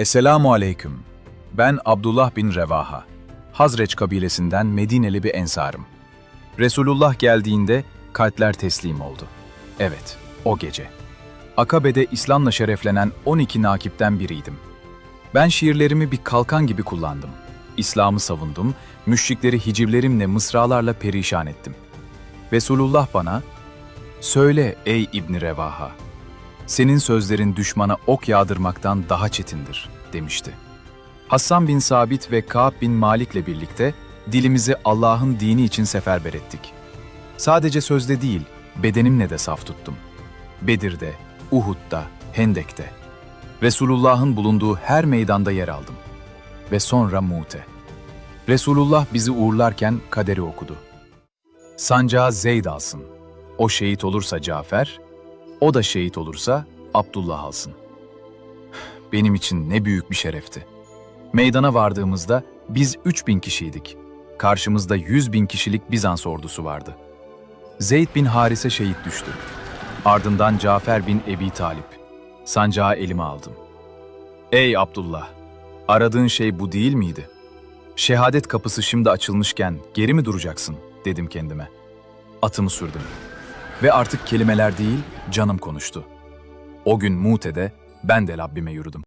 Esselamu aleyküm. Ben Abdullah bin Revaha. Hazreç kabilesinden Medineli bir ensarım. Resulullah geldiğinde kalpler teslim oldu. Evet, o gece. Akabe'de İslam'la şereflenen 12 nakipten biriydim. Ben şiirlerimi bir kalkan gibi kullandım. İslam'ı savundum, müşrikleri hicivlerimle, mısralarla perişan ettim. Resulullah bana, Söyle ey İbni Revaha, senin sözlerin düşmana ok yağdırmaktan daha çetindir, demişti. Hassan bin Sabit ve Ka'b bin Malik'le birlikte dilimizi Allah'ın dini için seferber ettik. Sadece sözde değil, bedenimle de saf tuttum. Bedir'de, Uhud'da, Hendek'te. Resulullah'ın bulunduğu her meydanda yer aldım. Ve sonra Mu'te. Resulullah bizi uğurlarken kaderi okudu. Sancağı Zeyd alsın. O şehit olursa Cafer, o da şehit olursa Abdullah alsın. Benim için ne büyük bir şerefti. Meydana vardığımızda biz 3000 kişiydik. Karşımızda 100 bin kişilik Bizans ordusu vardı. Zeyd bin Harise şehit düştü. Ardından Cafer bin Ebi Talip. Sancağı elime aldım. Ey Abdullah! Aradığın şey bu değil miydi? Şehadet kapısı şimdi açılmışken geri mi duracaksın? dedim kendime. Atımı sürdüm. Ve artık kelimeler değil, canım konuştu. O gün Mute'de ben de Rabbime yürüdüm.